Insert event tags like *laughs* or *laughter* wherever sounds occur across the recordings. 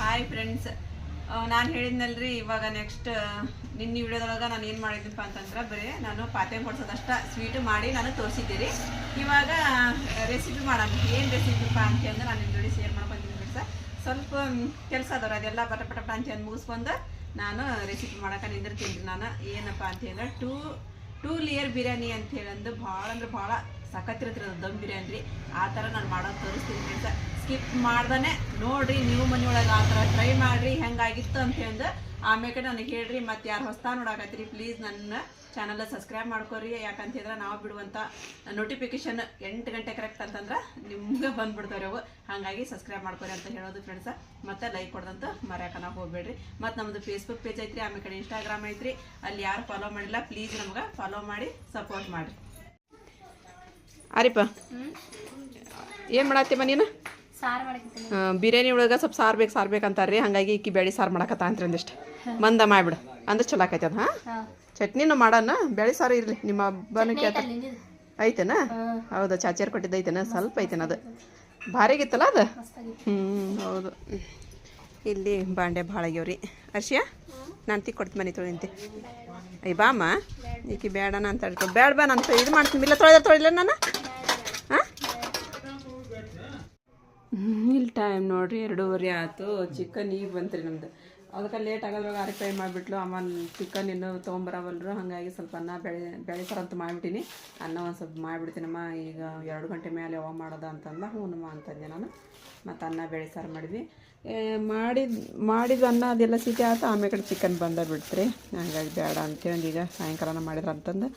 Hi friends ನಾನು ಹೇಳಿದ್ನಲ್ರಿ, ಇವಾಗ next ನಿನ್ನ ವಿಡಿಯೋದೊಳಗೆ ನಾನು ಏನು ಮಾಡಿದ್ದೀನಪ್ಪ ಅಂತಂದ್ರೆ, ಬರೀ ನಾನು ಪಾತೆ ಕೊಡ್ಸೋದಷ್ಟ ಸ್ವೀಟ್ ಮಾಡಿ ನಾನು ತೋರಿಸಿದ್ದೀರಿ. ಇವಾಗ ರೆಸಿಪಿ ಮಾಡೋಣ. ಏನು ರೆಸಿಪಿಪ್ಪ ಅಂತಂದ್ರೆ ನಾನು ನಿಮ್ಮ ಜೋಡಿ ಶೇರ್ ಮಾಡ್ಕೊಂತೀನಿ ಫ್ರೆಂಡ್ಸ ಸ್ವಲ್ಪ ಕೆಲಸ ಅದವ್ರು, ಅದೆಲ್ಲ ಪಟ ಪಟ ಪಟ ಅಂತ ಅಂದ್ ಮುಗಿಸ್ಕೊಂಡು ನಾನು ರೆಸಿಪಿ ಮಾಡೋಕೆ ನಿಂದಿರ್ತೀನಿ ನಾನು. ಏನಪ್ಪ ಅಂತೇಳಿ ಹೇಳಿದ್ರೆ ಟೂ ಟೂ ಲೇಯರ್ ಬಿರಿಯಾನಿ ಅಂತ ಹೇಳಂದು ಭಾಳ ಅಂದ್ರೆ ಭಾಳ ಅದು ದಮ್ ಬಿರಿಯಾನಿ ರೀ. ಆ ಥರ ನಾನು ಮಾಡೋದು ತೋರಿಸ್ತೀನಿ ಫ್ರೆಂಡ್ಸ ಸ್ಕಿಪ್ ಮಾಡ್ದೇ ನೋಡ್ರಿ ನೀವು ಮನೆಯೊಳಗೆ ಆ ಥರ ಟ್ರೈ ಮಾಡಿರಿ ಹೆಂಗಾಗಿತ್ತು ಅಂತ ಹೇಳಿ ಆಮೇಲೆ ನನಗೆ ಹೇಳ್ರಿ ಮತ್ತು ಯಾರು ಹೊಸ್ತಾ ನೋಡಾಕತ್ತೀರಿ ಪ್ಲೀಸ್ ನನ್ನ ಚಾನಲ್ ಸಬ್ಸ್ಕ್ರೈಬ್ ಮಾಡ್ಕೊರಿ. ಯಾಕಂತ ಹೇಳಿದ್ರೆ ನಾವು ಬಿಡುವಂಥ ನೋಟಿಫಿಕೇಶನ್ ಎಂಟು ಗಂಟೆ ಕರೆಕ್ಟ್ ಅಂತಂದ್ರೆ ನಿಮ್ಗೆ ಬಂದ್ಬಿಡ್ತಾರೆ ಅವು. ಹಾಗಾಗಿ ಸಬ್ಸ್ಕ್ರೈಬ್ ಮಾಡ್ಕೊರಿ ಅಂತ ಹೇಳೋದು ಫ್ರೆಂಡ್ಸ ಮತ್ತು ಲೈಕ್ ಕೊಡ್ದಂತ ಮರ್ಯಾಕನ ಹೋಗ್ಬೇಡ್ರಿ. ಮತ್ತು ನಮ್ಮದು ಫೇಸ್ಬುಕ್ ಪೇಜ್ ಐತ್ರಿ ಆಮೇಲೆ ಕಡೆ ಇನ್ಸ್ಟಾಗ್ರಾಮ್ ಐತ್ರಿ. ಅಲ್ಲಿ ಯಾರು ಫಾಲೋ ಮಾಡಿಲ್ಲ ಪ್ಲೀಸ್ ನಮ್ಗೆ ಫಾಲೋ ಮಾಡಿ ಸಪೋರ್ಟ್ ಮಾಡಿರಿ. ಅರಿಪ ಏನು ಮಾಡತ್ತೀವ ನೀನು? ಬಿರಿಯಾನಿ ಒಳಗೆ ಸ್ವಲ್ಪ ಸಾರು ಬೇಕು ಸಾರು ಬೇಕು ರೀ ಹಾಗಾಗಿ ಈಕಿ ಬೇಳೆ ಸಾರು ಮಾಡಕತ್ತ ಅಂತ ಒಂದಿಷ್ಟು ಮಂದ ಮಾಡಿಬಿಡು ಅಂದ್ರೆ ಚಲೋ ಆಕೈತೆ ಅದು ಹಾಂ? ಚಟ್ನಿನೂ ಮಾಡೋಣ ಬೇಳೆ ಸಾರು ಇರಲಿ. ನಿಮ್ಮ ಹಬ್ಬನ ಕೇಳ್ತ ಐತೆನಾ? ಹೌದಾ ಚಾಚಿಯರ್ ಕೊಟ್ಟಿದ್ದು ಐತೆನಾ? ಸ್ವಲ್ಪ ಐತೆನ ಅದು. ಭಾರಿಗಿತ್ತಲ್ಲ ಅದು? ಹ್ಞೂ ಹೌದು. ಇಲ್ಲಿ ಬಾಂಡೆ ಭಾಳ ಆಗ್ಯಾವ್ರಿ. ಅರ್ಷಿಯಾ ನಾನು ತಿ ಕೊಡ್ತೀನಿ ಮನೆ ತೊಳಿಂತಿ. ಐ ಬಾಮ್ಮ ಈಕಿ ಬೇಡ ಅಂತ ಹೇಳ್ಕೊ ಬೇಡ ಬಾ ನಾನು ಇದು ಮಾಡ್ತೀನಿ. ಇಲ್ಲ ತೊಳೆದ ತೊಳಿಲ್ಲ ನಾನು ಹಾಂ ಇಲ್ಲಿ ಟೈಮ್ ನೋಡ್ರಿ, ಎರಡೂವರೆ ಆಯ್ತು. ಚಿಕನ್ ಈಗ ಬಂತ್ರಿ ನಮ್ದು. ಅದಕ್ಕೆ ಲೇಟ್ ಆಗೋದ್ರಾಗ ಅರೆ ಫ್ರೈ ಮಾಡಿಬಿಟ್ಲು. ಆಮೇಲೆ ಚಿಕನ್ ಇನ್ನೂ ತೊಗೊಂಬರವಲ್ರು. ಹಾಗಾಗಿ ಸ್ವಲ್ಪ ಅನ್ನ ಬೆಳೆ ಬೆಳೆ ಸಾರು ಅಂತ ಮಾಡಿಬಿಟ್ಟಿನಿ. ಅನ್ನ ಒಂದು ಸ್ವಲ್ಪ ಮಾಡಿಬಿಡ್ತೀನಮ್ಮ. ಈಗ ಎರಡು ಗಂಟೆ ಮೇಲೆ ಯಾವಾಗ ಮಾಡೋದ ಅಂತಂದ ಹ್ಞೂನಮ್ಮ ಅಂತಂದೆ ನಾನು. ಮತ್ತು ಅನ್ನ ಬೇಳೆ ಸಾರು ಮಾಡಿದ್ವಿ ಮಾಡಿದ ಮಾಡಿದ ಅನ್ನ ಅದೆಲ್ಲ ಸಿಟಿ ಆಯ್ತು ಆಮೇಲೆ ಕಡೆ ಚಿಕನ್ ಬಂದ ಬಿಡ್ತ್ರಿ ಹಾಗಾಗಿ ಬೇಡ ಅಂತೇಳಿ ಈಗ ಸಾಯಂಕಾಲನ ಮಾಡಿದ್ರು ಅಂತಂದು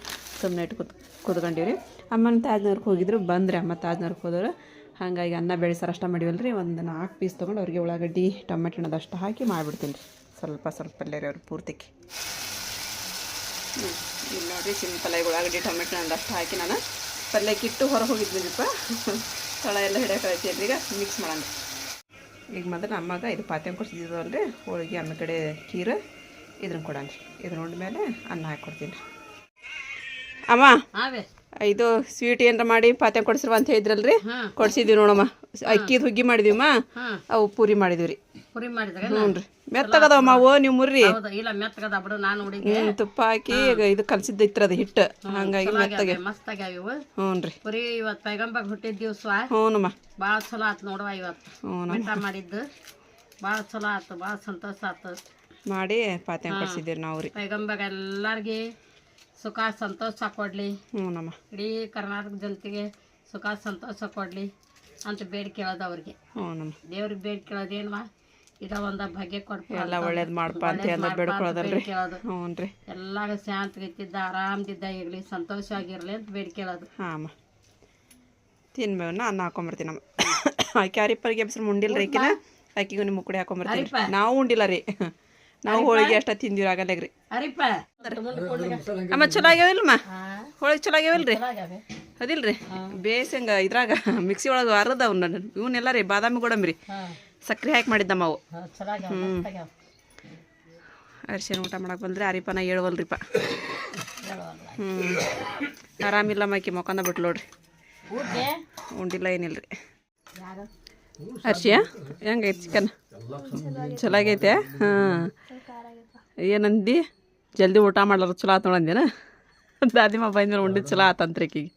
ಸುಮ್ಮನೆ ಇಟ್ಟು ಕುತ್ ಕುತ್ಕೊಂಡಿವ್ರಿ. ಅಮ್ಮನ ತಾಜ್ನವ್ರಿಗೆ ಹೋಗಿದ್ರು. ಬಂದ್ರೆ ಅಮ್ಮ ತಾಜ್ನವ್ರಿಗೆ ಹೋದವರು. ಹಾಗಾಗಿ ಅನ್ನ ಬೇಳೆ ಸಾರು ಅಷ್ಟ ರೀ ಒಂದು ನಾಲ್ಕು ಪೀಸ್ ತೊಗೊಂಡು ಅವ್ರಿಗೆ ಉಳ್ಳಾಗಡ್ಡಿ, ಟೊಮೆಟೊ ಹಣ್ಣದಷ್ಟು ಹಾಕಿ ಮಾಡಿಬಿಡ್ತೀನಿ ರೀ. ಸ್ವಲ್ಪ ಸ್ವಲ್ಪ ಪಲ್ಯ ರೀ ಅವ್ರು ಪೂರ್ತಿಗೆ ಇಲ್ಲಿ ನೋಡಿರಿ ಸಿಂಪಲಾಗಿ ಉಳ್ಳಾಗಡ್ಡಿ, ಟೊಮೆಟೊ ಹಣ್ಣದಷ್ಟು ಹಾಕಿ ನಾನು ಪಲ್ಯಕ್ಕಿಟ್ಟು ಹೊರ ಹೋಗಿದ್ದೀನಿಪ್ಪ ತಳ ಎಲ್ಲ ಹಿಡಿಯೋಕೆ ಈಗ? ಮಿಕ್ಸ್ ಮಾಡೋಣ. ಈಗ ಮೊದಲು ಅಮ್ಮಗೆ ಇದು ಪಾತ್ರೆ ರೀ ಹೋಳಿಗೆ, ಅನ್ನ ಕಡೆ ಖೀರು ಇದನ್ನ ಕೊಡೋಣ ರೀ. ಇದ್ರ ಮೇಲೆ ಅನ್ನ ಹಾಕಿ ಕೊಡ್ತೀನಿ ರೀ. ಅಮ್ಮ ಇದು ಸ್ವೀಟ್ ಏನಾರ ಮಾಡಿ ಪಾತ್ರೆ ಕೊಡ್ಸಿರುವ ಅಂತ ಹೇಳಿದ್ರಲ್ರಿ? ಕೊಡ್ಸಿದ್ವಿ ನೋಡಮ್ಮ. ಅಕ್ಕಿ ಹುಗ್ಗಿ ಮಾಡಿದೀವಮ್ಮ. ಅವು ಪೂರಿ ಮಾಡಿದ್ವಿ ರೀ ಪುರಿ ಮಾಡಿದಾಗ ಹ್ಞೂ ರೀ. ಮೆತ್ತಗದವಮ್ಮ ಅವು ನೀವು ಮುರ್ರಿ ಹೌದು. ಇಲ್ಲ ಮೆತ್ತಗದ ಬಿಡು ನಾನು ನೋಡಿದ್ದೆ. ಹ್ಮ್, ತುಪ್ಪ ಹಾಕಿ ಇದು ಕಲ್ಸಿದ್ದೈತ್ರಿ ಅದು ಹಿಟ್ಟು. ಹಂಗಾಗಿ ಮೆತ್ತಗೆ. ಮಸ್ತ್ ಆಗ್ಯಾವ ಇವು. ಹ್ಞೂ ರೀ. ಪುರಿ ಇವತ್ತು ಪೈಗಂಬಾಗ ಹುಟ್ಟಿದ ದಿವಸ. ಹ್ಞೂನಮ್ಮ. ಭಾಳ ಚಲೋ ಆತು ನೋಡುವ ಇವತ್ತು ಹ್ಞೂ ಮಾಡಿದ್ದು. ಭಾಳ ಚಲೋ ಆತು ಭಾಳ ಸಂತೋಷ ಆತು. ಮಾಡಿ ಪಾತ್ರೆ ಕೊಡ್ಸಿದ್ದೀರಿ ನಾವು ರೀ ಪೈಗಂಬಾಗ ಎಲ್ಲರಿಗೆ ಸುಖ ಸಂತೋಷ ಕೊಡ್ಲಿ. ಹ್ಞೂನಮ್ಮ ಇಡೀ ಕರ್ನಾಟಕ ಜನತೆಗೆ ಸುಖ ಸಂತೋಷ ಕೊಡಲಿ ಅಂತ ಬೇಡಿಕೆ ಹೇಳೋದು ಅವ್ರಿಗೆ. ಹ್ಞೂನಮ್ಮ ದೇವ್ರಿಗೆ ಬೇಡಿಕೆ ಕೇಳೋದೇನ್ವಾ ಇದ ಒಂದ ಭಾಗ್ಯ ಕೊಡ್ಪ ಎಲ್ಲ ಒಳ್ಳೇದು ಮಾಡಪ್ಪ ಅಂತ ಎಲ್ಲ ಬೇಡ್ಕೊಳ್ಳೋದಲ್ರಿ ಕೇಳೋದು. ಹ್ಞೂ ರೀ. ಎಲ್ಲಾಗ ಶಾಂತಗಿದ್ದ ಆರಾಮದಿದ್ದ ಇರ್ಲಿ ಸಂತೋಷವಾಗಿರ್ಲಿ ಅಂತ ಬೇಡಿಕೆ ಕೇಳೋದು. ಹಾಂ ಅಮ್ಮ. ತಿನ್ಬೇವನ್ನ ಅನ್ನ ಹಾಕೊಂಬರ್ತೀನಮ್ಮ ಆಕೆ ಅರಿಪ್ಪರಿಗೆ ಹೆಸರು ಉಂಡಿಲ್ಲ ರೀ ಆಕಿಗೂ ನಿಮ್ಮ ಕುಡಿ ಹಾಕೊಂಬರ್ತೀವಿ. ನಾವು ಉಂಡಿಲ್ಲ ರೀ. ನಾವು ಹೋಳಿಗೆ ಅಷ್ಟ ತಿಂದಿವಿ ಆಗಲ್ಲ ರೀ ಅಮ್ಮ ಚಲೋ ಆಗ್ಯಾವಿಲ್ಮ ಹೋಳಿಗೆ ಚಲೋ ಆಗ್ಯಾವಿಲ್ರಿ ಅದಿಲ್ರಿ? ಬೇಸಂಗ ಇದ್ರಾಗ ಮಿಕ್ಸಿ ಒಳಗೆ ಅರ್ದ ಅವ್ನ. ಇವನ್ನೆಲ್ಲ ರೀ ಬಾದಾಮಿ ಗೋಡಂಬಿ ರೀ ಸಕ್ರೆ ಹಾಕಿ ಮಾಡಿದ್ದಮ್ಮ ಅವು. ಅರಿಶಿನ ಊಟ ಮಾಡಕ್ಕೆ ಬಂದ್ರೆ ಅರಿಪನ ಹೇಳುವಲ್ರಿಪ್ಪ. ಹ್ಞೂ ಆರಾಮಿಲ್ಲಮ್ಮ ಆಕೆ ಮೊಕಂದ ಬಿಟ್ಲು ನೋಡ್ರಿ. ಉಂಡಿಲ್ಲ ಏನಿಲ್ಲ ರೀ ಅರ್ಶಿಯ? ಹೆಂಗೈತೆ ಚಿಕನ್? ಚಲೋ ಆಗೈತೆ ಹಾಂ. ಏನಂದಿ? ಜಲ್ದಿ ಊಟ ಮಾಡ್ಲಾರ ಚಲೋ ಆತು ನೋಡಂದೇನ ದಾದಿಮ್ಮ ಬಂದ್ಮೇಲೆ ಉಂಡಿದ್ದು ಚಲೋ ಆತಂತ್ರಿಕಿಗೆ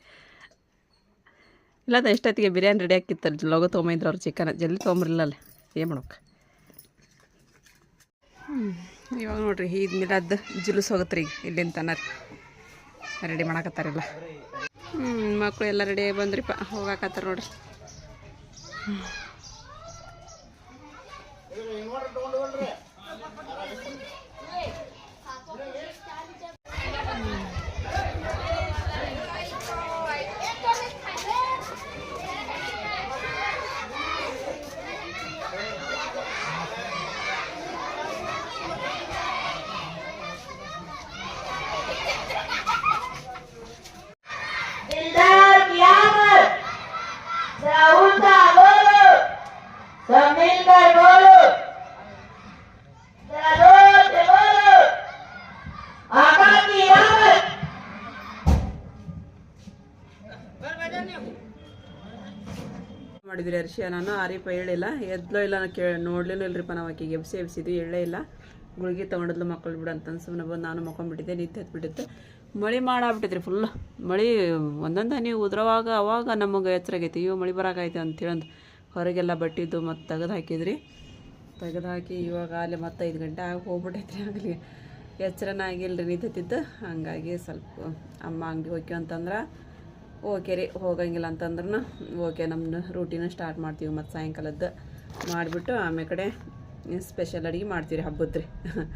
ಇಲ್ಲ ಇಲ್ಲ ಎಷ್ಟೊತ್ತಿಗೆ ಬಿರಿಯಾನಿ ರೆಡಿ ಹಾಕಿತ್ತಲ್ಲ ಲೋಗ ತೊಗೊಂಬಂದ್ರೆ ಅವ್ರು ಚಿಕನ್. ಜಲ್ದಿ ತೊಗೊಂಬರಿಲ್ಲ ಅಲ್ಲಿ. ಏನು ಮಾಡ್ಬೇಕು. ಇವಾಗ ನೋಡ್ರಿ ಈದ್ ಮಿಲಾದ್ ಜುಲುಸ್ ಹೋಗುತ್ತೆ ಈಗ ಇಲ್ಲಿಂದ ತನರಿ ರೆಡಿ ಮಾಡಾಕತ್ತಾರಿಲ್ಲ ಹ್ಞೂ ಮಕ್ಕಳು ಎಲ್ಲ ರೆಡಿಯಾಗಿ ಬಂದ್ರಿಪ್ಪ ಹೋಗಾಕತ್ತಾರ ನೋಡ್ರಿ. ಅರ್ಶಿಯ ನಾನು ಆರಿಪ ಹೇಳಿಲ್ಲ. ಎದ್ಲೋ ಇಲ್ಲ ಕೇಳಿ ನೋಡ್ಲೇನೂ ಇಲ್ರಿಪ್ಪ ನಾವು ಆಕೆಗೆ ಎಬ್ಸಿ ಎಬ್ಸಿದ್ವಿ, ಹೇಳೇ ಇಲ್ಲ. ಗುಳಿಗೆ ತೊಗೊಂಡಿದ್ಲು ಮಕ್ಕಳು ಬಿಡು ಅಂತ ಸುಮ್ಮನೆ ಬಂದು ನಾನು ಮಕ್ಕೊಂಡ್ಬಿಟ್ಟಿದ್ದೆ ನಿಂತು ಹತ್ಬಿಟ್ಟಿತ್ತು ಮಳೆ ಮಾಡಾಬಿಟ್ಟಿದ್ರಿ ಫುಲ್ ಮಳೆ ಒಂದೊಂದು ಹನಿ ಉದ್ರವಾಗ ಅವಾಗ ನಮಗೆ ಎಚ್ಚರಾಗೈತಿ ಇವು ಮಳೆ ಬರಾಕೈತೆ ಅಂತೇಳಂದು ಹೊರಗೆಲ್ಲ ಬಟ್ಟಿದ್ದು ಮತ್ತು ತೆಗೆದು ಹಾಕಿದ್ರಿ. ತೆಗೆದು ಹಾಕಿ ಇವಾಗ ಅಲ್ಲಿ ಮತ್ತೆ ಐದು ಗಂಟೆ ಆಗಿ ಹೋಗ್ಬಿಟ್ಟೈತ್ರಿ ಆಗಲಿ ಎಚ್ಚರನ ಆಗಿಲ್ಲ ರೀ ನಿಂತಿದ್ದು ಹಂಗಾಗಿ ಸ್ವಲ್ಪ ಅಮ್ಮ ಅಂಗಡಿ ಹೋಗ್ಯೋ ಅಂತಂದ್ರೆ ಓಕೆ ರೀ, ಹೋಗಂಗಿಲ್ಲ ಅಂತಂದ್ರೂ ಓಕೆ ನಮ್ಮನ್ನ ರೂಟೀನ ಸ್ಟಾರ್ಟ್ ಮಾಡ್ತೀವಿ ಮತ್ತು ಸಾಯಂಕಾಲದ್ದು ಮಾಡಿಬಿಟ್ಟು ಆಮೇಲೆ ಕಡೆ ಸ್ಪೆಷಲ್ ಅಡುಗೆ ಮಾಡ್ತೀವಿ ಹಬ್ಬದ ರೀ. *laughs*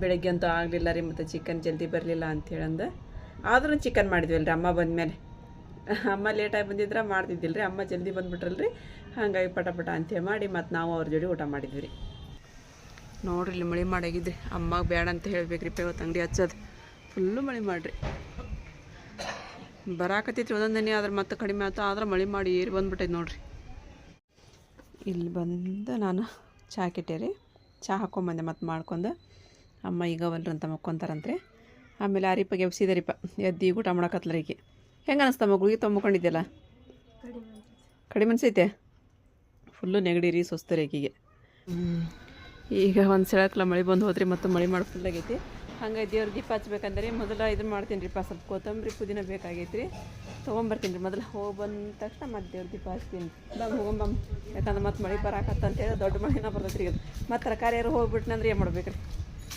ಬೆಳಗ್ಗೆ ಅಂತೂ ಆಗಲಿಲ್ಲ ರೀ, ಮತ್ತು ಚಿಕನ್ ಜಲ್ದಿ ಬರಲಿಲ್ಲ ಅಂಥೇಳಂದು ಆದ್ರೂ ಚಿಕನ್ ಮಾಡಿದ್ವಿ ಅಲ್ರಿ ಅಮ್ಮ ಬಂದಮೇಲೆ. *laughs* ಅಮ್ಮ ಲೇಟಾಗಿ ಬಂದಿದ್ರೆ ಮಾಡ್ತಿದ್ದಿಲ್ಲ ರೀ ಅಮ್ಮ ಜಲ್ದಿ ಬಂದ್ಬಿಟ್ರಲ್ರಿ. ಹಾಗಾಗಿ ಪಟ ಪಟ ಅಂತೇಳಿ ಮಾಡಿ ಮತ್ತು ನಾವು ಅವ್ರ ಜೋಡಿ ಊಟ ಮಾಡಿದ್ವಿ ರೀ. ನೋಡ್ರಿ ಇಲ್ಲಿ ಮಳೆ ಮಾಡಾಗಿದ್ರಿ, ಅಮ್ಮಗೆ ಬೇಡ ಅಂತ ಹೇಳ್ಬೇಕ್ರಿ ಇವತ್ತು ಅಂಗಡಿ ಹಚ್ಚೋದು. ಫುಲ್ಲು ಮಳೆ ಮಾಡ್ರಿ. ಬರಾಕತ್ತೈತ್ರಿ. ಒಂದೊಂದನೇ ಆದ್ರೆ ಮತ್ತೆ ಕಡಿಮೆ ಆಯ್ತು ಆದ್ರೆ ಮಳೆ ಮಾಡಿ ಏರಿ ಬಂದ್ಬಿಟ್ಟೈತೆ ನೋಡ್ರಿ. ಇಲ್ಲಿ ಬಂದು ನಾನು ಚಹಾ ರೀ ಚಹಾ ಹಾಕೊಂಬಂದೆ ಮತ್ತೆ ಮಾಡ್ಕೊಂಡು. ಅಮ್ಮ ಈಗ ಒಲ್ರು ಅಂತ ಮಕ್ಕೊಂತಾರಂತ್ರಿ. ಆಮೇಲೆ ಆರಿಪಗೆ ಎಬ್ಸಿದಾರಿಪ್ಪ ಎದ್ದು ಊಟ ಮಾಡಕತ್ಲರಿಗೆ ಹೆಂಗೆ ಅನಿಸ್ತ ಮಗುಗೆ ತೊಂಬಕೊಂಡಿದ್ದೆಲ್ಲ ಕಡಿಮೆ ಅನಿಸೈತೆ? ಫುಲ್ಲು ನೆಗಡಿ ರೀ ಸುಸ್ತು ರೀ ಈಗ ಒಂದು ಸೆಳಕ್ಲ ಮಳೆ ಬಂದು ಹೋದ್ರಿ, ಮತ್ತು ಮಳೆ ಮಾಡಿ ಫುಲ್ ಹಂಗಾಗಿ ದೇವ್ರ ದೀಪ ಹಚ್ಬೇಕಂದ್ರೆ ಮೊದಲು ಇದನ್ನ ಮಾಡ್ತೀನಿ ರೀ ಸ್ವಲ್ಪ ಕೊತ್ತಂಬರಿ ಪುದೀನ ಬೇಕಾಗೈತಿ ರೀ ತೊಗೊಂಬರ್ತೀನಿ ರೀ ಮೊದಲು. ಹೋಗಿ ಬಂದ ತಕ್ಷಣ ಮತ್ತೆ ದೇವ್ರ ದೀಪ ಹಚ್ತೀನಿ. ಬಂದು ಹೋಗೊಂಬಮ್ ಯಾಕಂದ್ರೆ ಮತ್ತೆ ಮಳೆ ಬರಾಕತ್ತ ಅಂತೇಳಿ ದೊಡ್ಡ ಮಳೆನ ಬರ್ತೈತೆ ರೀ ಮತ್ತು ತರಕಾರಿ ಯಾರು ಹೋಗ್ಬಿಟ್ನಂದ್ರೆ ಏನು ಮಾಡ್ಬೇಕು ರೀ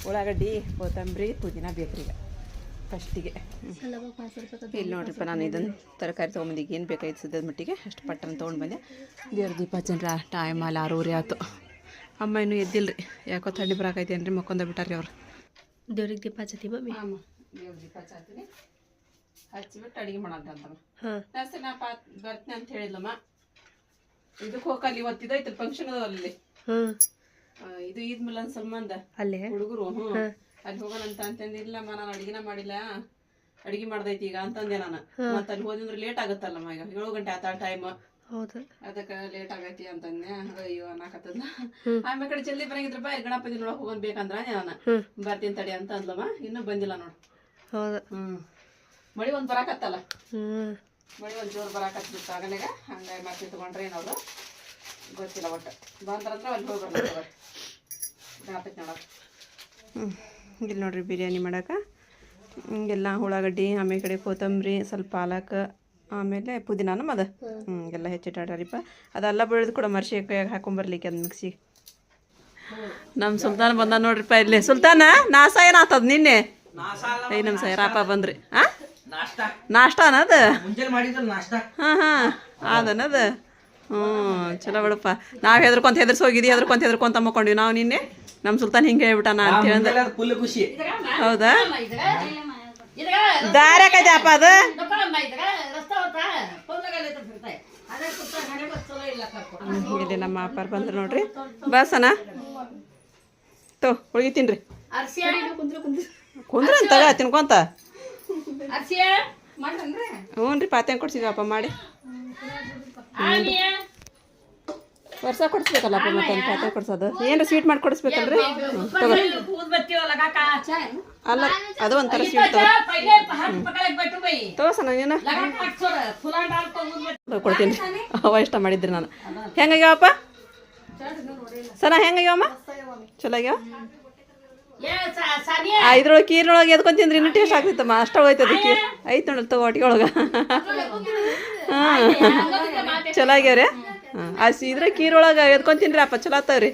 ಉಳ್ಳಾಗಡ್ಡಿ, ಕೊತ್ತಂಬರಿ, ಪುದೀನ ಬೇಕು ರೀ ಈಗ ಫಸ್ಟಿಗೆ ಇಲ್ಲಿ ನೋಡ್ರಿಪ್ಪ, ನಾನು ಇದನ್ನು ತರಕಾರಿ ತೊಗೊಂಬಂದಿಗೆ ಏನು ಬೇಕಾಯ್ತು ಸದ್ಯದ ಮಟ್ಟಿಗೆ? ಅಷ್ಟು ಪಟ್ಟನ ತೊಗೊಂಡು ಬಂದೆ. ದೇವ್ರ ದೀಪ ಹಚ್ಚನ್ರಿ. ಟೈಮ್ ಅಲ್ಲಿ ಆರೂವರೆ ಆಯ್ತು. ಅಮ್ಮ ಇನ್ನೂ ಎದ್ದಿಲ್ರಿ. ಯಾಕೋ ಥಂಡಿ ಏನು ರೀ ಮಕ್ಕೊಂದ ಬಿಟ್ಟಾರ್ರಿ ಅವ್ರು. ದೇವ್ರಿಗೆ ದೀಪ ಹಚ್ಚತಿ ಮಮ್ಮಿ? ದೇವ್ರ ದೀಪ ಹಚ್ಚಾತೀನಿ ಹಚ್ಚಿಬಿಟ್ಟು ಅಡುಗೆ ಹಾಂ. ಜಾಸ್ತಿ ನಾ ಪಾ ಬರ್ತೀನಿ ಅಂತ ಹೇಳಿಲ್ಲಮ್ಮ. ಇದಕ್ಕೆ ಹೋಗಲ್ಲಿ ಇವತ್ತು ಇದೈತೆ ಫಂಕ್ಷನ್ ಅದಾವಲ್ಲಿ ಹಾಂ. ಆ, ಇದು ಈದ್ ಮಿಲನ್ ಸಂಬಂಧ ಅಲ್ಲೇ? ಹುಡುಗರು ಹ್ಞೂ ಅಲ್ಲಿ ಹೋಗೋಣ ಅಂತ ಅಂತಂದಿಲ್ಲಮ್ಮ ನಾನು ಅಡಿಗೆನ ಮಾಡಿಲ್ಲ. ಅಡಿಗೆ ಮಾಡ್ದೈತಿ ಈಗ ಅಂತಂದೆ ನಾನು. ಮತ್ತೆ ಅಲ್ಲಿ ಹೋದಂದ್ರೆ ಲೇಟ್ ಆಗುತ್ತಲ್ಲಮ್ಮ ಈಗ ಏಳು ಗಂಟೆ ಆತ ಟೈಮ್ ಹೌದು. ಅದಕ್ಕೆ ಲೇಟ್ ಆಗೈತಿ ಅಂತಂದೆ ಅಯ್ಯೋ ಅನ್ನಕತ್ತದ ಆಮೇಲೆ ಕಡೆ ಜಲ್ದಿ ಬರಂಗಿದ್ರಪ್ಪ ಗಣಪತಿ ನೋಡಕ್ ಹೋಗೋನ್ ಬೇಕಂದ್ರ? ನಾನು ಬರ್ತೀನಿ ತಡಿ ಅಂತ ಅಂದ್ಲಮ್ಮ ಇನ್ನೂ ಬಂದಿಲ್ಲ ನೋಡು. ಹೌದು. ಹ್ಮ್. ಮಳಿ ಒಂದ್ ಬರಾಕತ್ತಲ್ಲ? ಮಳಿ ಒಂದ್ ಜೋರ್ ಬರಾಕತ್ತಿತ್ತು ಆಗನಾಗ ಹಂಗಾಗಿ ಮತ್ತೆ ತಗೊಂಡ್ರೆ ಏನವ್ರು ಗೊತ್ತಿಲ್ಲ ಒಟ್ಟು. ಬಂದ್ರಂದ್ರ ಅಲ್ಲಿ ಹೋಗಿ ಬರ್ತಾರೆ ಗಣಪತಿ ನೋಡಕ್. ಹ್ಮ್. ಇಲ್ಲಿ ನೋಡ್ರಿ ಬಿರಿಯಾನಿ ಮಾಡಕ್ಕೆ ಹಿಂಗೆಲ್ಲ ಉಳ್ಳಾಗಡ್ಡಿ ಆಮೇಲೆ ಕಡೆ ಕೊತ್ತಂಬರಿ ಸ್ವಲ್ಪ ಪಾಲಕ್ ಆಮೇಲೆ ಪುದೀನಾನು ಅದ ಹ್ಞೂ ಎಲ್ಲ ಹೆಚ್ಚಿಟ್ಟಾಡ್ರಿಪ್ಪ ಅದೆಲ್ಲ ಬೆಳೆದು ಕೂಡ ಮರ್ಸಿ ಕೈಯಾಗ ಹಾಕೊಂಬರ್ಲಿಕ್ಕೆ ಅದು ಮಿಕ್ಸಿ. ನಮ್ಮ ಸುಲ್ತಾನ್ ಬಂದ ನೋಡ್ರಿಪ್ಪ ಇಲ್ಲಿ. ಸುಲ್ತಾನ ನಾಸ ಏನಾತದ ನಿನ್ನೆ? ಐ ನಮ್ಮ ಸೈರಾಪ ಬಂದ್ರಿ. ಆ? ನಾಷ್ಟ. ಹಾಂ ಹಾಂ. ಅದನ್ನದ ಹ್ಞೂ ಚಲೋ ಬಿಡಪ್ಪ. ನಾವು ಹೆದರ್ಕೊಂತ ಹೆದರ್ಸಿ ಹೋಗಿದ್ದಿ ಹೆದರ್ಕೊಂತ ಹೆದರ್ಕೊಂತ ಅಮ್ಮಕೊಂಡ್ವಿ ನಾವು ನಿನ್ನೆ? ನಮ್ಮ ಸುಲ್ತಾನ್ ಹಿಂಗೆ ಹೇಳ್ಬಿಟ್ಟಾನ ಅಂತ ಹೇಳಿದ್ರೆ ಮುಂಜಾನೆ ಅದು ಜಾಪ ಅದು? ಇಲ್ಲಿ ನಮ್ಮ ಅಪ್ಪಾರ ಬಂದ್ರು ನೋಡ್ರಿ. ಬಸನ ತೋ ಹೋಗಿ ತಿನ್ರಿ. ಕುಂದ್ರ ತಗ ತಿನ್ಕೊಂತ. ಹ್ಞೂನ್ರಿ ರೀ ಕೊಡ್ಸಿದ್ವಿ ಕೊಡ್ಸಿದ್ವಪ್ಪ ಮಾಡಿ. ವರ್ಷ ಕೊಡ್ಸ್ಬೇಕಲ್ಲಪ್ಪ ಮತ್ತೆ ಪಾತ್ಯ ಕೊಡ್ಸೋದು? ಏನ್ರಿ ಸ್ವೀಟ್ ಮಾಡಿ ಕೊಡಿಸ್ಬೇಕಲ್ರಿ? ಅಲ್ಲ ಅದು ಒಂಥರ ಸ್ವೀಟ್ ತಗೋಸನ ನೀನು ಕೊಡ್ತೀನಿ. ಅವ ಇಷ್ಟ ಮಾಡಿದ್ರಿ ನಾನು. ಹೆಂಗಾಗ್ಯಾವಪ್ಪ ಸನ ಹೆಂಗಾಗ್ಯಾವಮ್ಮ ಚಲೋ ಆಗ್ಯಾವ? ಆ, ಇದ್ರೊಳಗೆ ಕೀರ್ನೊಳಗೆ ಎದ್ಕೊಂಡ್ ತಿಂದ್ರೆ ಇನ್ನೂ ಟೇಸ್ಟ್ ಆಗ್ತಿತ್ತಮ್ಮ ಅಷ್ಟ ಹೋಯ್ತು ಅದಕ್ಕೆ. ಐತೆ ನೋಡಲ್ ತಗೋ ಒಟ್ಟಿಗೆ ಹಾಂ. ಚಲೋ ಆಗ್ಯಾವ್ರಿ. ಹಾಂ ಆ ಸಿ- ಇದ್ರ ಕೀರೊಳಗೆ ಎದ್ಕೊಂಡ್ ತಿನ್ರಿ ಅಪ್ಪ ಚಲೋ ಆಗ್ತಾವ್ರಿ.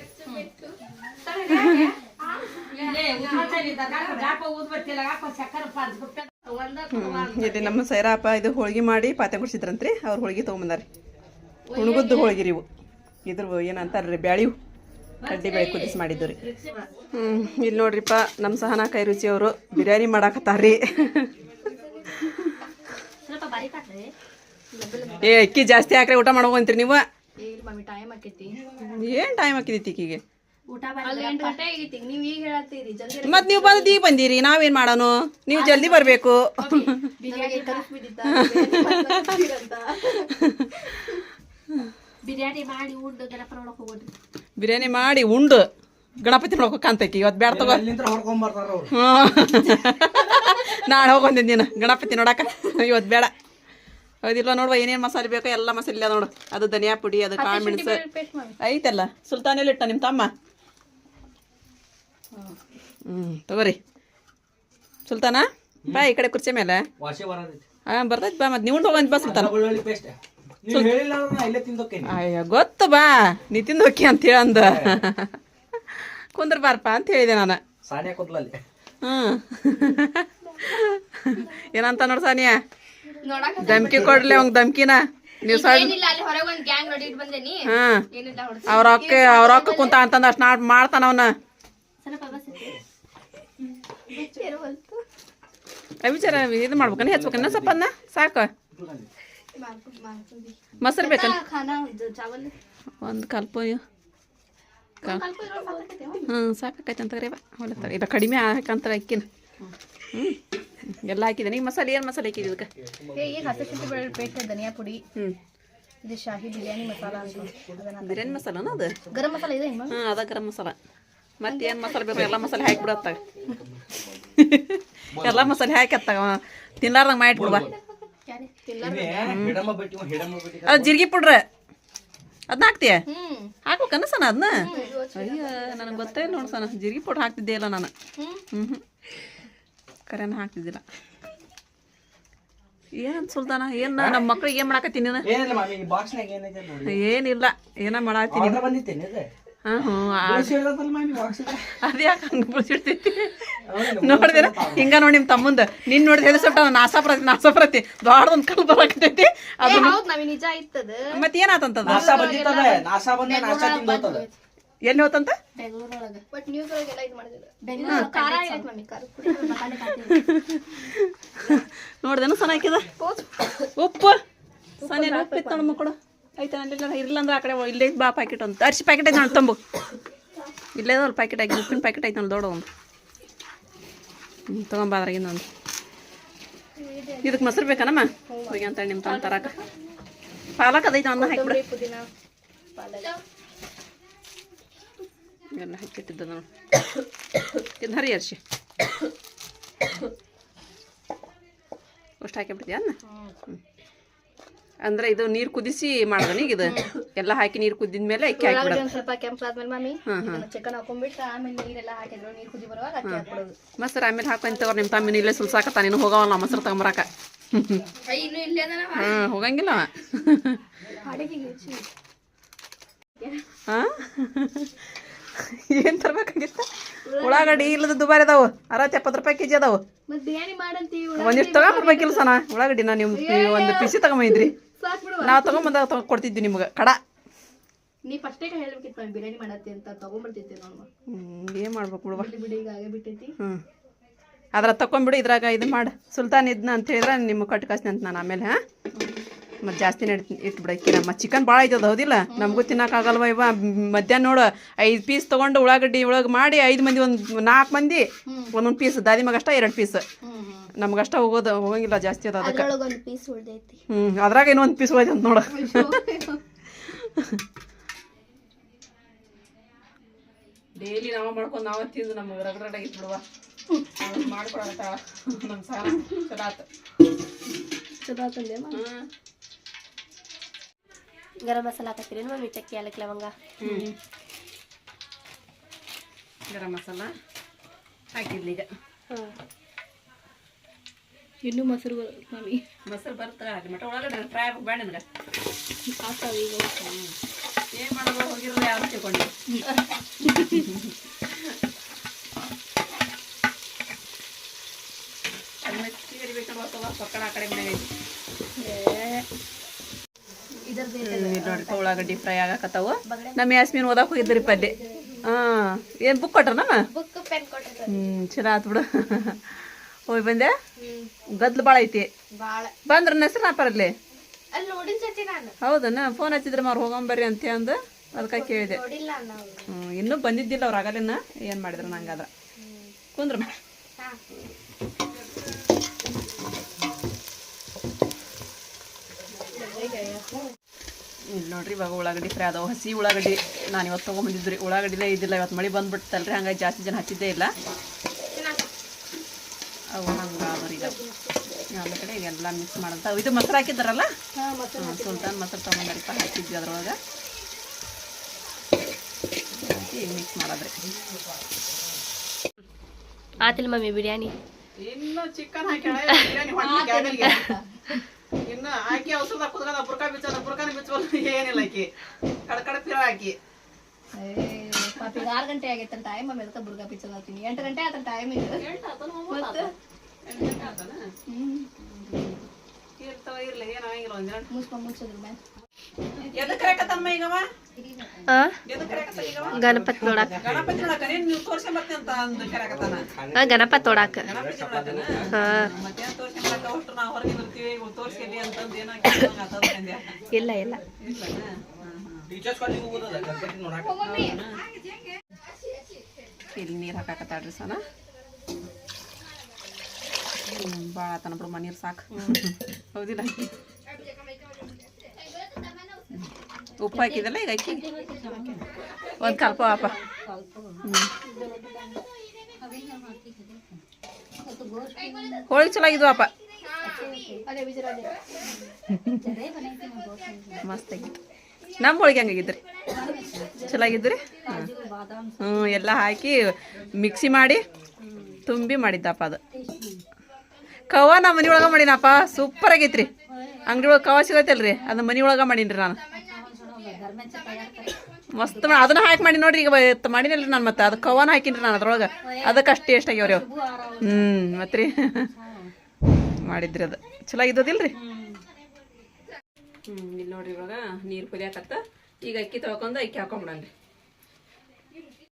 ಇಲ್ಲಿ ನಮ್ಮ ಸೈರಾಪ ಇದು ಹೋಳಿಗೆ ಮಾಡಿ ಪಾತ್ರೆ ಕೊಡ್ಸಿದ್ರಂತ್ರಿ ಅವ್ರು ಹೋಳಿಗೆ ತೊಗೊಂಬಂದಾರಿ ಉಣಗುದ್ದು ಹೋಳಿಗೆ ರೀ ಇವು. ಇದ್ರ ಏನಂತಾರ್ರಿ ಬ್ಯಾಳಿವು. ಕಡ್ಡಿ ಬೇಳೆ ಕುದಿಸಿ ಮಾಡಿದ್ದು ರೀ. ಹ್ಞೂ ಇಲ್ಲಿ ನೋಡ್ರಿಪ್ಪ ನಮ್ಮ ಸಹನಾ ಕೈ ರುಚಿ ಅವರು ಬಿರಿಯಾನಿ ಮಾಡಾಕತ್ತಾರ್ರಿ. ಏ ಅಕ್ಕಿ ಜಾಸ್ತಿ ಹಾಕ್ರಿ ಊಟ ಮಾಡ್ಕೊಂತೀರಿ ನೀವು? ಏನು ಟೈಮ್ ಹಾಕಿದ್ದೀತಿ ಈಕಿಗೆ? ನೀವ್ ಈಗ ಹೇಳತ್ತೀರಿ ಜಲ್ದಿ ಮತ್ ನೀವು ಬಂದ್ ಈಗ ಬಂದಿರಿ ನಾವೇನ್ ಮಾಡೋನು? ನೀವು ಜಲ್ದಿ ಬರ್ಬೇಕು. *laughs* *laughs* ಬಿರಿಯಾನಿ ಮಾಡಿ ಉಂಡು ಗಣಪ ನೋಡಕ್ ಹೋಗೋದು ಬಿರಿಯಾನಿ ಮಾಡಿ ಉಂಡು. ಗಣಪತಿ ನೋಡ್ಕೊ ಕಾಂತೈಕಿ ಇವತ್ತು ಬ್ಯಾಡ ತಗೋ. *laughs* ನಾಳೆ ಹೋಗೊಂದಿನ ನೀನು ಗಣಪತಿ ನೋಡಕ. ಇವತ್ತು ಬೇಡ ಹೌದಿಲ್ಲ ನೋಡುವ ಏನೇನು ಮಸಾಲೆ ಬೇಕೋ ಎಲ್ಲ ಮಸಾಲೆ ಇಲ್ಲ ನೋಡು. ಅದು ಧನಿಯಾ ಪುಡಿ ಅದು ಕಾಳು ಮೆಣಸು ಐತಲ್ಲ ಸುಲ್ತಾನೆಲ್ಲ ಇಟ್ಟ ನಿಮ್ಮ ತಮ್ಮ? ಹ್ಞೂ ತಗೋರಿ. ಸುಲ್ತಾನ? ಬಾ ಈ ಕಡೆ ಕುರ್ಚಿ ಮೇಲೆ. ಹಾ ಬರ್ತೈತಿ ಬಾ ಮತ್ತೆ ನೀವು ತಗೊಂಡ್ ಬಾ ಸುಲ್ತಾನ. ಅಯ್ಯೋ ಗೊತ್ತು ಬಾ. ನೀ ತಿಂದು ಹೋಗಿ ಅಂತ ಹೇಳಂದ. ಕುಂದ್ರ ಬಾರಪ್ಪ ಅಂತ ಹೇಳಿದೆ ನಾನು. ಹ್ಮ್. ಹ್ಞೂ ಏನಂತ ನೋಡ್ ಸಾನಿಯಾ? ಧಮ್ಕಿ ಕೊಡ್ಲಿ ಅವ್ ಧಮ್ಕಿನ. ನೀವು ಸಣ್ಣ ಏನಿಲ್ಲ ಅಲ್ಲಿ ಹೊರಗೆ ಒಂದ್ ಗ್ಯಾಂಗ್ ನೋಡಿ ಇಟ್ ಬಂದೇನಿ. ಹಾಂ ಏನಿಲ್ಲ ಹೊಡ್ಸ ಅವ್ರ ಅಕ್ಕ ಅವ್ರ ಅಕ್ಕ ಕುಂತ ಅಂತಂದ ಅಷ್ಟು ನಾಡ್ ಮಾಡ್ತಾನ ಅವನ. ವಿಚಾರ ಇದು ಮಾಡ್ಬೇಕನ್ನ? ಹೆಚ್ಬೇಕನ್ನ? ಸ್ವಲ್ಪ ಅನ್ನ ಸಾಕು. ಮೊಸರು ಬೇಕಲ್ಲ? ಒಂದು ಕಲ್ಪ ಹ್ಞೂ ಸಾಕಾಕೈತೆ ಅಂತ ರೀ ತರ ಇಲ್ಲ ಕಡಿಮೆ ಹಾಕಂತಾರೆ ಅಕ್ಕಿನ. ಹ್ಞೂ ಎಲ್ಲ ಹಾಕಿದ್ದೇನೆ. ಈಗ ಮಸಾಲೆ ಏನು ಮಸಾಲೆ ಹಾಕಿದ್ದೆ ಇದಕ್ಕೆ? ಈಗ ಹಸಿ ಶುಂಠಿ ಬೆಳ್ಳುಳ್ಳಿ ಪೇಸ್ಟ್ ಧನಿಯಾ ಪುಡಿ. ಹ್ಞೂ ಇದು ಶಾಹಿ ಬಿರಿಯಾನಿ ಮಸಾಲ ಬಿರಿಯಾನಿ ಮಸಾಲನ ಅದು? ಗರಂ ಮಸಾಲ ಇದೆ ಹಾಂ ಅದ ಗರಂ ಮಸಾಲ. ಮತ್ತೆ ಏನು ಮಸಾಲೆ ಬೇಕು ಎಲ್ಲ ಮಸಾಲೆ ಹಾಕಿಬಿಡತ್ತಾಗ *laughs* ಎಲ್ಲ ಮಸಾಲೆ ಹಾಕತ್ತಾಗ ತಿನ್ಲಾರ್ದಂಗೆ ಬಿಟ್ಟು ಅದು ಜೀರಿಗೆ ಪುಡ್ರ. ಅದನ್ನ ಹಾಕ್ತೀಯ? ಹಾಕ್ಬೇಕು ಹಾಕ್ಬೇಕನ್ನ ಸನ ಅದನ್ನ ಅಯ್ಯ ನನಗೆ ಗೊತ್ತೇ ಇಲ್ಲ ನೋಡಿ ಸನ. ಜೀರಿಗೆ ಪುಡ್ರ ಹಾಕ್ತಿದ್ದೆ ಇಲ್ಲ ನಾನು. ಹ್ಮ್. ಹ್ಞೂ ಹ್ಞೂ ಕರೆನ ಹಾಕ್ತಿದ್ದಿಲ್ಲ. ಏನ್ ಸುಲ್ತಾನ ಏನ್ ನಮ್ಮ ಮಕ್ಳಿಗೆ ಏನು ಮಾಡಾಕತ್ತೀನಿ ನೀನು? ಏನಿಲ್ಲ ಏನ ಮಾಡಾತೀನಿ ಆರ್ಡರ್ ಬಂದಿತ್ತೇನೆ ಇದು ಹಾಂ ಹ್ಞೂ ಬಳಸಿ ಹೇಳತ್ತಲ್ಲ ಮಾಮಿ ಬಾಕ್ಸ್ ಅದು ಯಾಕೆ ಹಂಗೆ ಬಿಡ್ಸಿಡ್ತೈತಿ ಹಿಂಗ ನೋಡಿ ನಿಮ್ಮ ತಮ್ಮಂದ. ನಿನ್ ನೋಡಿದ್ರೆ ಹೆದರ್ಸ್ಬಿಟ್ಟ ನಾಸಾ ಪ್ರತಿ ನಾಶ ಪ್ರತಿ ದೊಡ್ಡದೊಂದು ಕಲ್ ಬರಾಕತೈತಿ ಅದು ನಿಜ ಮತ್ತೆ ಏನಾತಂತದ ನಾಸಾ ನಾಸಾ ನಾಸಾ ಎಲ್ಲಿ ಹೋತಂತ? ನೋಡ್ದೇನು ಉಪ್ಪು. ಸಣ್ಣ ಉಪ್ಪಿತ್ತ ಮಕ್ಕಳು? ನಮ್ಮ ಕೊಡು ಆಯ್ತಾ ಇಲ್ಲ ಇರ್ಲಿಲ್ಲ ಅಂದ್ರೆ ಆ ಕಡೆ ಇಲ್ಲೇ ಬಾ ಪ್ಯಾಕೆಟ್ ಅಂತ ಅರ್ಶಿ ಪ್ಯಾಕೆಟ್ ಐತೆ ನೋಡಿ ತಂಬು. ಇಲ್ಲೇ ಒಂದು ಪ್ಯಾಕೆಟ್ ಆಗಿ ಉಪ್ಪಿನ ಪ್ಯಾಕೆಟ್ ಐತೆ ನೋಡಿ ದೊಡ್ಡ ಒಂದು. ಹ್ಞೂ ತೊಗೊಂಬ ಇನ್ನೊಂದು ಒಂದು. ಇದಕ್ಕೆ ಮೊಸರು ಬೇಕನಮ್ಮ? ಹೋಗಿ ಅಂತ ನಿಮ್ಮ ತಂದು ತರಕ. ಪಾಲಕ್ ಅದೈತೆ ಅನ್ನ ಹಾಕಿಬಿಡ. ಎಲ್ಲ ಹಾಕಿಟ್ಟಿದ್ದ ನೋಡಿ. ಇದು ಹರಿ ಅರ್ಶಿ. ಅಷ್ಟು ಹಾಕಿಬಿಡ್ತೀಯ ಅನ್ನ? ಹ್ಮ್. ಅಂದ್ರೆ ಇದು ನೀರು ಕುದಿಸಿ ಮಾಡ್ದನ ಈಗ ಇದು. ಎಲ್ಲ ಹಾಕಿ ನೀರು ಕುದ್ದಿದ ಮೇಲೆ ಅಕ್ಕಿ ಹಾಕಿ ಒಂದ್ ಸ್ವಲ್ಪ ಕೆಂಪಾದ್ಮೇಲೆ ಮಮ್ಮಿ. ಚಿಕನ್ ಹಾಕೊಂಡ್ಬಿಟ್ಟು ಆಮೇಲೆ ನೀರೆಲ್ಲ ಹಾಕಿದ್ರು ನೀರ್ ಕುದಿ ಬರುವಾಗ ಅಕ್ಕಿ ಹಾಕ್ಬಿಡೋದು. ಮೊಸರು ಆಮೇಲೆ ಹಾಕೊಂತವ್ರು ನಿಮ್ಮ ತಮ್ಮಿನ ಇಲ್ಲೇ ಸುಲ್ಸಾಕತ್ತ ನೀನು ಹೋಗವಲ್ಲ ಮೊಸರು ತಗೊಂಬರಾಕ. ಹಾಂ ಹೋಗಂಗಿಲ್ಲ ಹಾ? ಏನು ತರ್ಬೇಕಾಗಿತ್ತ? ಉಳ್ಳಾಗಡ್ಡಿ ಇಲ್ಲದ ದುಬಾರಿ ಅದಾವು. ಅರವತ್ತು ಎಪ್ಪತ್ತು ರೂಪಾಯಿ ಕೆಜಿ ಅದಾವ. ಒಂದಿಷ್ಟು ತಗೊಂಬರ್ಬೇಕಿಲ್ಲ ಸನ. ಉಳ್ಳಾಗಡ್ಡಿನ ನಿಮ್ಮ ಒಂದು ಪಿಸಿ ತಗೊಂಬಂದ್ರಿ ನಾವು ತಗೊಂಬಂದಾಗ ತಗೊಂಡ್ ಕೊಡ್ತಿದ್ವಿ ನಿಮ್ಗೆ. ಕಡ. ನೀ ಫಸ್ಟೇ ಹೇಳ್ಬೇಕಿತ್ತು ಮಮ್ಮಿ ಬಿರಿಯಾನಿ ಮಾಡತ್ತಿ ಅಂತ ತಗೊಂಡ್ಬರ್ತಿದ್ದೆ ನಾನು ಏನು ಮಾಡ್ಬೇಕು ಬಿಡುವ. ಬಿಡಿ ಈಗ ಆಗೇ ಬಿಟ್ಟೈತಿ. ಹ್ಞೂ ಅದ್ರ ತಕೊಂಬಿಡು ಇದ್ರಾಗ ಇದು ಮಾಡು. ಸುಲ್ತಾನ್ ಇದ್ನ ಅಂತ ಹೇಳಿದ್ರೆ ನಿಮ್ಗೆ ಕಟ್ ಕಳ್ಸ್ತೀನಿ ಅಂತ ನಾನು ಆಮೇಲೆ ಹಾಂ? ಮತ್ತು ಜಾಸ್ತಿ ನೆಡಿತು ಇಟ್ಬಿಡು ಅಕ್ಕಿ ನಮ್ಮ ಚಿಕನ್ ಭಾಳ ಐತದ ಹೌದಿಲ್ಲ? ನಮಗೂ ತಿನ್ನಕ್ಕಾಗಲ್ವ ಇವ? ಮಧ್ಯಾಹ್ನ ನೋಡು ಐದು ಪೀಸ್ ತೊಗೊಂಡು ಉಳ್ಳಾಗಡ್ಡಿ ಒಳಗೆ ಮಾಡಿ ಐದು ಮಂದಿ ಒಂದು ನಾಲ್ಕು ಮಂದಿ ಒಂದೊಂದು ಪೀಸ್ ದಾದಿ ಮಗಷ್ಟ ಎರಡು ಪೀಸ್ ನಮ್ಗಷ್ಟ ಹೋಗೋದು ಹೋಗಂಗಿಲ್ಲ ಜಾಸ್ತಿ ಅದ ಅದಕ್ಕೆ. ಒಂದು ಹ್ಞೂ ಅದ್ರಾಗ ಇನ್ನೊಂದು ಪೀಸ್ ಉಳಿದ ಅಂತ ನೋಡು ಡೈಲಿ ನಾವು ಮಾಡ್ಕೊಂಡು ನಾವು ತಿಂದು ನಮ್ಗೆ ರಗಡಾಗಿ ಬಿಡುವ. ಮಾಡ್ಕೊಡತ್ತ ನಮ್ಮ ಸಾಲ. ಚಲೋ ಆತು. ಚಲೋ ಆತಂದೆ ಹ್ಞೂ ಗರಂ ಮಸಾಲ ಹಾಕತ್ತೀರಿ ಮಮ್ಮಿ ಚಕ್ಕಿ ಏಲಕ್ಕಿ ಲವಂಗ ಹ್ಞೂ ಗರಂ ಮಸಾಲ ಹಾಕಿದ್ಲಿ ಈಗ ಇನ್ನೂ ಮೊಸರು ಮಮ್ಮಿ ಮೊಸರು ಬರ್ತಾ ಅಲ್ಲಿ ಮಟ್ಟ ಒಳಗಡೆ ಫ್ರೈ ಆಗ್ಬೇಕು ಬೇಡ ನನಗೆ ಆಗ್ತಾವ ಈಗ ಏನು ಮಾಡೋದು ಹೋಗಿರಲ್ಲ ಯಾರು ತಿಳ್ಕೊಂಡು ಅದು ಮೆತ್ತಿ ಕರಿಬೇಕಲ್ವ ಅಥವಾ ಪಕ್ಕಡ ಆ ಕಡೆ ಮನೆಗೆ ಐತಿ ಇದ್ರದ್ದು ಇಲ್ಲಿ ನೋಡ್ರಿ ಉಳ್ಳಾಗಡ್ಡಿ ಫ್ರೈ ಆಗಕತ್ತಾವು. ನಮ್ಮ ಯಾಸ್ಮಿನ್ ಓದಾಕ್ ಹೋಗಿದ್ರಿ ಪಲ್ಲೆ ಹಾಂ ಏನು ಬುಕ್ ಕೊಟ್ರ ನಮ್ಮ ಹ್ಞೂ ಚಲೋ ಆತು ಬಿಡು. *laughs* ಹೋಗಿ ಬಂದೆ? ಗದ್ಲು ಭಾಳ ಐತಿ. ಬಂದ್ರ ಹೆಸರು ನಾ ಪರಲಿ ಹೌದನ ಫೋನ್ ಹಚ್ಚಿದ್ರೆ ಮಾರು ಹೋಗಂಬರ್ರಿ ಅಂತ ಅಂದು ಅದಕ್ಕೆ ಕೇಳಿದೆ. ಹ್ಞೂ ಇನ್ನೂ ಬಂದಿದ್ದಿಲ್ಲ ಅವ್ರು ಆಗಲಿನ ಏನು ಮಾಡಿದ್ರು ನಂಗಾದ್ರ. ಕುಂದ್ರ ಇಲ್ಲಿ ನೋಡ್ರಿ ಇವಾಗ ಉಳ್ಳಾಗಡ್ಡಿ ಫ್ರೈ ಅದಾವ. ಹಸಿ ಉಳ್ಳಾಗಡ್ಡಿ ನಾನು ಇವತ್ತು ತೊಗೊಂಬಂದಿದ್ರಿ ಉಳ್ಳಾಗಡ್ಡಿಲೇ ಇದಿಲ್ಲ ಇವತ್ತು ಮಳೆ ಬಂದ್ಬಿಡ್ತಲ್ರಿ ಹಂಗಾಗಿ ಜಾಸ್ತಿ ಜನ ಹಚ್ಚಿದ್ದೇ ಇಲ್ಲ. ಅವು ಹಂಗೆ ಈಗ. ಆಮೇಲೆ ಕಡೆ ಎಲ್ಲ ಮಿಕ್ಸ್ ಮಾಡಂತ ಇದು ಮೊಸರು ಹಾಕಿದ್ದಾರಲ್ಲ? ಸುಲ್ತಾನ್ ಮೊಸರು ತೊಗೊಂಬರಿಪ್ಪ ಹಾಕಿದ್ವಿ ಅದ್ರೊಳಗೆ. ಹಾಕಿ ಮಿಕ್ಸ್ ಮಾಡೋದ್ರಿ. ಆತಿಲ್ಲ ಮಮ್ಮಿ ಬಿರಿಯಾನಿ. ಇನ್ನು ಚಿಕನ್ ಹಾಕಿ ಬಿರಿಯಾನಿ ಇನ್ನು ಹಾಕಿ ಔಷಧ ಕುದ್ರದ ಬುರ್ಕ ಬಿಚ್ಚದ ಬುರ್ಕಾನ ಬಿಚ್ಚಬಲ್ಲ ಏನಿಲ್ಲ ಆಕಿ. ಕಡ ಕಡ ಪಿರ ಹಾಕಿ ಈಗ ಆರು ಗಂಟೆ ಆಗೈತೆ ಟೈಮ್ ಆಮೇಲೆ ಅದಕ್ಕೆ ಬುರ್ಗಾ ಪಿಚ್ಚರ್ ಹಾಕ್ತೀನಿ. ಎಂಟು ಗಂಟೆ ಆತನ ಟೈಮ್ ಇದೆ ಮತ್ತೆ? ಇರ್ತಾವ ಇರ್ಲಿ ಏನಾಗಿಲ್ಲ ಒಂದಿನ ಮುಚ್ಕೊಂಡ್ ಮುಚ್ಚಿದ್ರು ಮೇಲೆ ಗಣಪತಿ ನೋಡಾಕ. ಗಣಪತಿ ನೋಡಕ. ಇಲ್ಲ ಇಲ್ಲ. ಇಲ್ಲಿ ನೀರು ಹಾಕಾಕತ್ತಾಳ್ರಿ ಸನ. ಭಾಳ ಆತನ ಬಿಡಮ್ಮ ನೀರು ಸಾಕು. ಹೌದಿಲ್ಲ? ಉಪ್ಪು ಹಾಕಿದಲ್ಲ ಈಗ ಅಕ್ಕಿ. ಒಂದು ಕಲ್ಪ ಅಪ್ಪ ಹೋಳಿಗೆ ಚಲೋ ಆಗಿದ್ವು ಅಪ್ಪ ಅದೇ ಮಸ್ತ್ ಆಗಿತ್ತು ನಮ್ಮ ಹೋಳಿಗೆ ಹಂಗಾಗಿದ್ರಿ? ಚಲೋ ಆಗಿದ್ರಿ ಹ್ಞೂ ಎಲ್ಲ ಹಾಕಿ ಮಿಕ್ಸಿ ಮಾಡಿ ತುಂಬಿ ಮಾಡಿದ್ದಪ್ಪ ಅದು. ಕವ ನಾ ಮನೆ ಒಳಗೆ ಮಾಡೀನಪ್ಪ. ಸೂಪರ್ ಆಗೈತ್ರಿ. ಅಂಗಡಿ ಒಳಗೆ ಕವ ಸಿಗತ್ತಲ್ರಿ? ಅದನ್ನ ಮನೆ ಒಳಗೆ ಮಾಡೀನ್ರಿ ನಾನು. ಮಸ್ತ್ ಅದನ್ನ ಹಾಕಿ ಮಾಡಿ ನೋಡ್ರಿ, ಈಗ ಮಾಡಿನಲ್ಲ ನಾನು ಮತ್ತೆ ಅದು ಕವನ ಹಾಕಿನ್ರಿ ನಾನು ಅದ್ರೊಳಗೆ. ಅದಕ್ಕೆ ಅಷ್ಟು ಟೇಸ್ಟ್ ಆಗ್ಯಾವ್ರಿ ಅವು. ಹ್ಞೂ ಮತ್ತೆ ರೀ ಮಾಡಿದ್ರಿ ಅದು. ಚಲೋ ಇದ್ದದಿಲ್ರಿ ಹ್ಞೂ ಇಲ್ಲಿ ನೋಡ್ರಿ ಇವಾಗ ನೀರು ಕುದಿಯಾಕತ್ತ ಈಗ ಅಕ್ಕಿ ತೊಳ್ಕೊಂಡು ಅಕ್ಕಿ ಹಾಕೊಂಬಿಡನ್ರಿ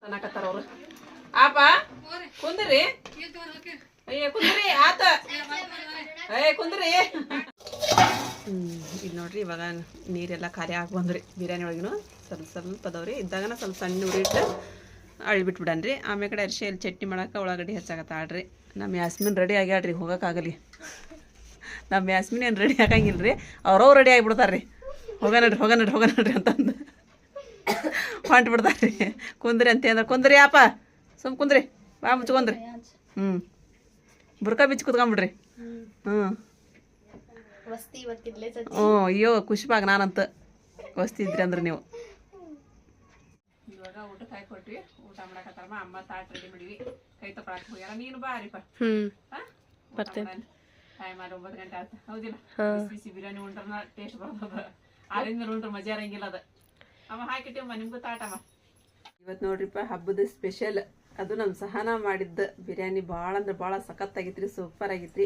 ಅನ್ನಕತ್ತಾರ ಅವ್ರು. ಆಪ, ಕುಂದ್ರಿ. ಅಯ್ಯ, ಕುಂದ್ರಿ, ಆತ. ಅಯ್ಯ, ಕುಂದ್ರಿ. ಇಲ್ಲಿ ನೋಡ್ರಿ ಇವಾಗ ನೀರೆಲ್ಲ ಖಾಲಿ ಆಗಿ ಬಂದ್ರಿ. ಬಿರಿಯಾನಿ ಒಳಗಿನ ಸ್ವಲ್ಪ ಸ್ವಲ್ಪ ಅದಾವ್ರಿ. ಇದ್ದಾಗನ ಸ್ವಲ್ಪ ಸಣ್ಣ ಉರಿ ಇಟ್ಟು ಅಳಿಬಿಟ್ಬಿಡನ್ರಿ ಆಮೇಲೆ ಕಡೆ ಅರಿಶಿ ಎಲ್ಲಿ ಚಟ್ನಿ ಒಳಗಡೆ ಉಳ್ಳಾಗಡ್ಡಿ ಹೆಚ್ಚಾಗತ್ತಾಳ್ರಿ ನಮ್ಮ ಯಾಸ್ಮಿನ್ ರೆಡಿ ಆಗ್ಯಾಡ್ರಿ ಹೋಗೋಕ್ಕಾಗಲಿ ನಮ್ಮ ಯಾಸ್ಮಿನ್ ಏನು ರೆಡಿ ಆಗಂಗಿಲ್ಲ ರೀ ಅವ್ರವ್ ರೆಡಿ ಆಗಿಬಿಡ್ತಾರೆ ರೀ ಹೋಗ ನಡ್ರಿ ಹೋಗ ನಡ್ರಿ ಹೋಗ ನಡ್ರಿ ಅಂತಂದು ಹೊಂಟು ಬಿಡ್ತಾರೆ ರೀ ಕುಂದ್ರಿ ಅಂತ ಅಂದ್ರೆ ಕುಂದ್ರಿ ಅಪ್ಪ ಸುಮ್ ಕುಂದ್ರಿ ಬಾ ಮುಚ್ಕೊಂದ್ರಿ ಹ್ಞೂ ಬುರ್ಕ ಬಿಚ್ಚಿ ಕುತ್ಕೊಂಬಿಡ್ರಿ ಹ್ಞೂ ಹ್ಞೂ ಅಯ್ಯೋ ಖುಷಿಪಾಗ ನಾನಂತ ವಸ್ತಿದ್ರಿ ಅಂದ್ರೆ ನೀವು. ಇವಾಗ ಊಟಕ್ಕೆ ಹಾಕಿ ಕೊಟ್ವಿ ಊಟ ಮಾಡಕತ್ತಾರಮ್ಮ. ಅಮ್ಮ ತಾಟ್ ರೆಡಿ ಮಾಡಿವಿ ಕೈ ತಗೊಳಕ್ ಹೋಗ್ಯಾರ. ನೀನು ಬಾರಿಪ್ಪ ಹ್ಮ್ ಟೈಮ್ ಮಾಡಿ ಒಂಬತ್ತು ಗಂಟೆ ಆಯ್ತು ಹೌದಿಲ್ಲ? ಬಿಸಿ ಬಿಸಿ ಬಿರಿಯಾನಿ ಉಂಡ್ರನ ಟೇಸ್ಟ್ ಬರ್ತದ ಆರಿಂದ ಉಂಡ್ರ ಮಜಾ ಇರಂಗಿಲ್ಲ ಅದ. ಅಮ್ಮ ಹಾಕಿಟ್ಟಿವಮ್ಮ ನಿಮ್ಗೂ ತಾಟಮ್ಮ ಇವತ್ತು ನೋಡ್ರಿಪ್ಪ ಹಬ್ಬದ ಸ್ಪೆಷಲ್ ಅದು ನಮ್ಮ ಸಹನ ಮಾಡಿದ್ದ ಬಿರಿಯಾನಿ ಭಾಳ ಅಂದ್ರೆ ಭಾಳ ಸಖತ್ತಾಗಿತ್ರಿ ಸೂಪರ್ ಆಗಿತ್ರಿ.